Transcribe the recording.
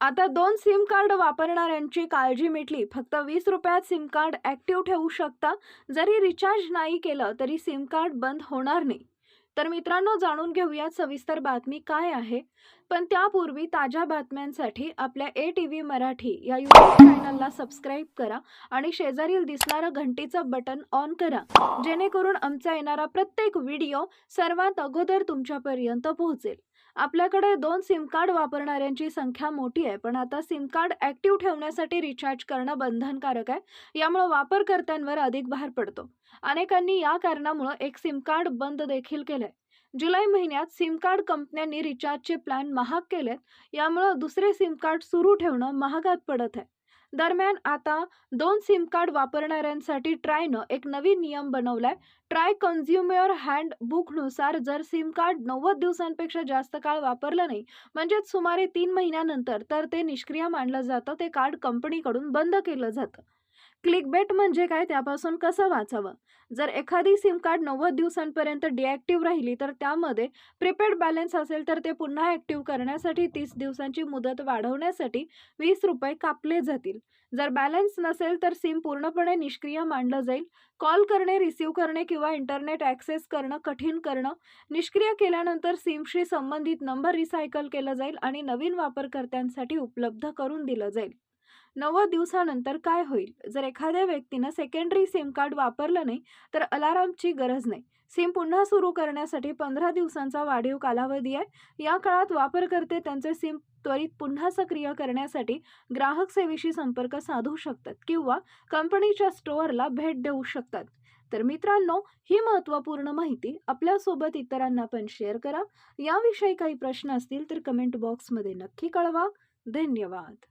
आता दोन SIM card वापरणाऱ्यांची काळजी मिटली. फक्त वीस रुपयात सिम कार्ड ॲक्टिव्ह ठेवू शकता. जरी रिचार्ज नाही केलं तरी सिम कार्ड बंद होणार नाही. तर मित्रांनो जाणून घेऊयात सविस्तर बातमी काय आहे. पण त्यापूर्वी ताज्या बातम्यांसाठी आपल्या ए टी व्ही मराठी या यूट्यूब चॅनलला सबस्क्राईब करा आणि शेजारील दिसणारं घंटीचं बटन ऑन करा. जेणेकरून आमचा येणारा प्रत्येक व्हिडिओ सर्वात अगोदर तुमच्यापर्यंत पोहोचेल. आपल्याकडे दोन सिम कार्ड वापरणाऱ्यांची संख्या मोठी आहे पण आता सिम कार्ड ॲक्टिव्ह ठेवण्यासाठी रिचार्ज करणं बंधनकारक आहे. यामुळे वापरकर्त्यांवर अधिक भार पडतो. अनेकांनी या कारणामुळं एक सिम कार्ड बंद देखील केलंय. जुलै महिन्यात सिम कार्ड कंपन्यांनी रिचार्जचे प्लॅन महाग केलेत. यामुळं दुसरे सिम कार्ड सुरू ठेवणं महागात पडत आहे. दरम्यान आता दोन सिम कार्ड वापरणाऱ्यांसाठी ट्रायनं एक नवीन नियम बनवलाय. ट्राय कन्झ्युमर हँड बुकनुसार जर सिम कार्ड नव्वद दिवसांपेक्षा जास्त काळ वापरलं नाही म्हणजेच सुमारे तीन महिन्यानंतर तर ते निष्क्रिय मानलं जातं ते कार्ड कंपनीकडून बंद केलं जातं. क्लिकबेट म्हणजे काय? त्यापासून कसं वाचावं? जर एखादी सिम कार्ड नव्वद दिवसांपर्यंत डिॲक्टिव्ह राहिली तर त्यामध्ये प्रिपेड बॅलन्स असेल तर ते पुन्हा ॲक्टिव्ह करण्यासाठी तीस दिवसांची मुदत वाढवण्यासाठी वीस रुपये कापले जातील. जर बॅलन्स नसेल तर सिम पूर्णपणे निष्क्रिय मानलं जाईल. कॉल करणे रिसीव्ह करणे किंवा इंटरनेट ॲक्सेस करणं कठीण करणं. निष्क्रिय केल्यानंतर सिमशी संबंधित नंबर रिसायकल केलं जाईल आणि नवीन वापरकर्त्यांसाठी उपलब्ध करून दिलं जाईल. नव्वद दिवसानंतर काय होईल? जर एखाद्या व्यक्तीनं सेकंडरी सिम कार्ड वापरलं नाही तर अलारामची गरज नाही. सिम पुन्हा सुरू करण्यासाठी पंधरा दिवसांचा वाढीव कालावधी आहे. या काळात वापरकर्ते त्यांचे सिम त्वरित पुन्हा सक्रिय करण्यासाठी ग्राहक सेवेशी संपर्क साधू शकतात किंवा कंपनीच्या स्टोअरला भेट देऊ शकतात. तर मित्रांनो ही महत्त्वपूर्ण माहिती आपल्यासोबत इतरांना पण शेअर करा. याविषयी काही प्रश्न असतील तर कमेंट बॉक्समध्ये नक्की कळवा. धन्यवाद.